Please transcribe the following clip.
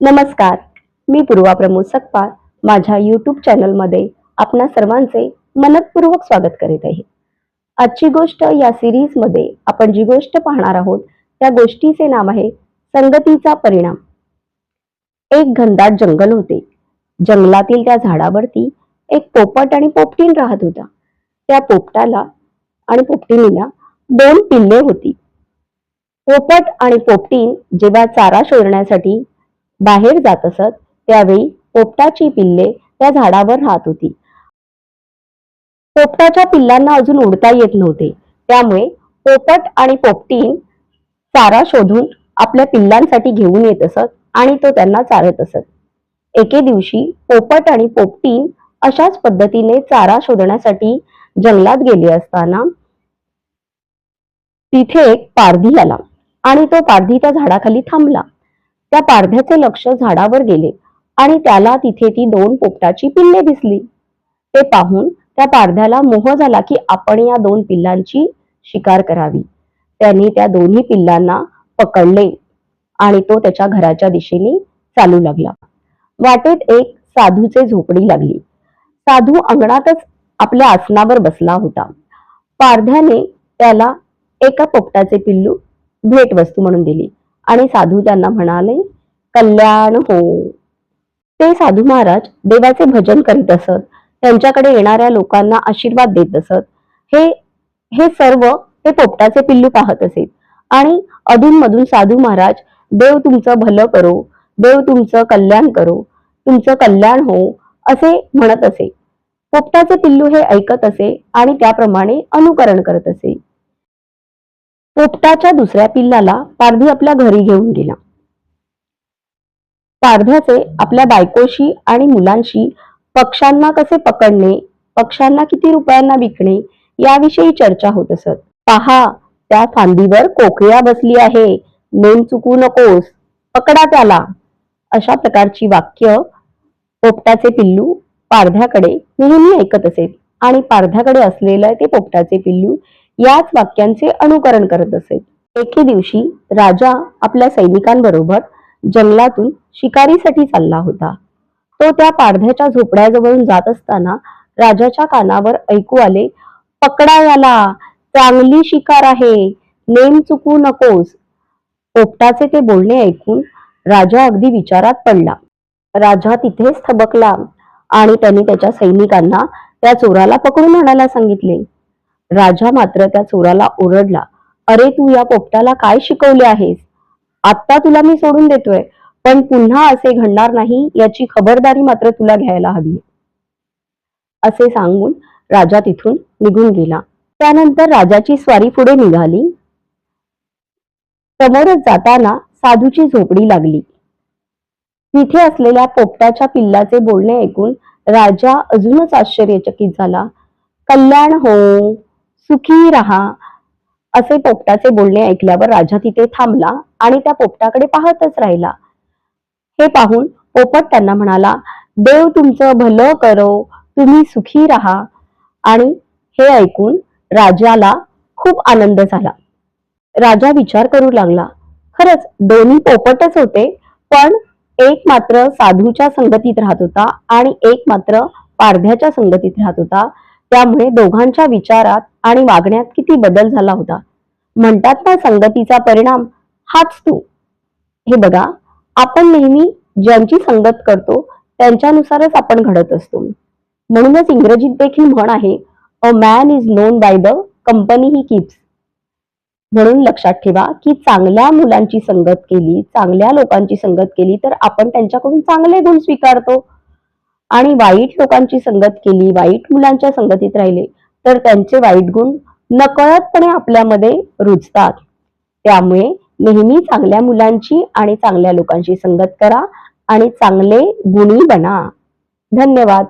नमस्कार मी पूर्वा प्रमोद सकपाळ माझ्या यूट्यूब चॅनलमध्ये आपणा सर्वांचे मनपूर्वक स्वागत करीत आहे. आजची गोष्ट या सिरीजमध्ये आपण जी गोष्ट पाहणार आहोत त्या गोष्टीचे नाव आहे संगतीचा परिणाम. एक घनदाट जंगल होते. जंगलातील त्या झाडावरती एक पोपट आणि पोपटीन राहत होता. त्या पोपटाला आणि पोपटिनीला दोन पिल्ले होती. पोपट आणि पोपटीन जेव्हा चारा शोधण्यासाठी बाहेर जात असत त्यावेळी पोपटाची पिल्ले त्या झाडावर राहत होती. पोपटाच्या पिल्लांना अजून उडता येत नव्हते. त्यामुळे पोपट आणि पोपटीन चारा शोधून आपल्या पिल्लांसाठी घेऊन येत असत आणि तो त्यांना चारत असत. एके दिवशी पोपट आणि पोपटीन अशाच पद्धतीने चारा शोधण्यासाठी जंगलात गेले असताना तिथे एक पारधी आला आणि तो पारधी त्या झाडाखाली थांबला. त्या पारध्याचे लक्ष झाडावर गेले आणि त्याला तिथे ती दोन पोपटाची पिल्ले दिसली. ते पाहून त्या पारध्याला मोह झाला की आपण या दोन पिल्लांची शिकार करावी. त्यांनी त्या दोन्ही पिल्लांना पकडले आणि तो त्याच्या घराच्या दिशेने चालू लागला. वाटेत एक साधूचे झोपडी लागली. साधू अंगणातच आपल्या आसनावर बसला होता. पारध्याने त्याला एका पोपटाचे पिल्लू भेटवस्तू म्हणून दिली. आणि साधू त्यांना म्हणाले कल्याण हो. ते साधू महाराज देवाचे भजन करीत असत त्यांच्याकडे येणाऱ्या लोकांना आशीर्वाद देत असत. हे हे सर्व ते पोपटाचे पिल्लू पाहत असेल आणि अधूनमधून साधू महाराज देव तुमचं भलं करो देव तुमचं कल्याण करो तुमचं कल्याण हो असे म्हणत असे. पोपटाचे पिल्लू हे ऐकत असे आणि त्याप्रमाणे अनुकरण करत असे. पोपटाच्या दुसऱ्या पिल्लाला पारधी आपल्या घरी घेऊन गेला. पारध्याचे आपल्या बायकोशी आणि मुलांशी पक्ष्यांना कसे पकडणे पक्ष्यांना किती रुपयांना विकणे याविषयी चर्चा होत असत. पहा त्या फांदीवर कोकळ्या बसली आहे. नेम चुकू नकोस. पकडा त्याला. अशा प्रकारची वाक्य पोपटाचे पिल्लू पारध्याकडे नेहमी ऐकत असेल आणि पारध्याकडे असलेलं ते पोपटाचे पिल्लू याच वाक्यांचे अनुकरण करत असेल एके दिवशी राजा आपल्या सैनिकांबरोबर जंगलातून शिकारीसाठी चालला होता. तो त्या पारध्याच्या झोपड्याजवळून जात असताना राजाच्या कानावर ऐकू आले पकडा याला चांगली शिकार आहे नेम चुकू नकोस. पोपटाचे ते बोलणे ऐकून राजा अगदी विचारात पडला. राजा तिथेच थबकला आणि त्यांनी त्याच्या सैनिकांना त्या चोराला पकडून आणायला सांगितले. राजा मात्र त्या चोराला ओरडला अरे तू या पोपटाला काय शिकवले आहेस? आत्ता तुला मी सोडून देतोय पण पुन्हा असे घडणार नाही याची खबरदारी मात्र तुला घ्यायला हवी असे सांगून राजा तिथून निघून गेला. त्यानंतर राजाची स्वारी पुढे निघाली. समोरच जाताना साधूची झोपडी लागली. तिथे असलेल्या पोपटाच्या पिल्लाचे बोलणे ऐकून राजा अजूनच आश्चर्यचकित झाला. कल्याण हो सुखी राहा असे पोपटाचे बोलणे ऐकल्यावर राजा तिथे थांबला आणि त्या पोपटाकडे पाहतच राहिला. हे पाहून पोपट त्यांना म्हणाला देव तुमचं भलं करो तुम्ही सुखी राहा. आणि हे ऐकून राजाला खूप आनंद झाला. राजा विचार करू लागला. खरंच दोन्ही पोपटच होते पण एक मात्र साधूच्या संगतीत राहत होता आणि एक मात्र पारध्याच्या संगतीत राहत होता. त्यामुळे दोघांच्या विचारात आणि वागण्यात किती बदल झाला होता. म्हणतात ना संगतीचा परिणाम हाच तू. हे बघा आपण नेहमी ज्यांची संगत करतो त्यांच्यानुसारच आपण घडत असतो. म्हणूनच इंग्रजीत देखील म्हण आहे a man is known by the company he keeps म्हणून लक्षात ठेवा की चांगल्या मुलांची संगत केली चांगल्या लोकांची संगत केली तर आपण त्यांच्याकडून चांगले गुण स्वीकारतो. आणि वाईट लोकांची संगत केली वाईट मुलांच्या संगतीत राहिले तर त्यांचे वाईट गुण नकळतपणे आपल्यामध्ये रुजतात. त्यामुळे नेहमी चांगल्या मुलांची आणि चांगल्या लोकांची संगत करा आणि चांगले गुणी बना. धन्यवाद.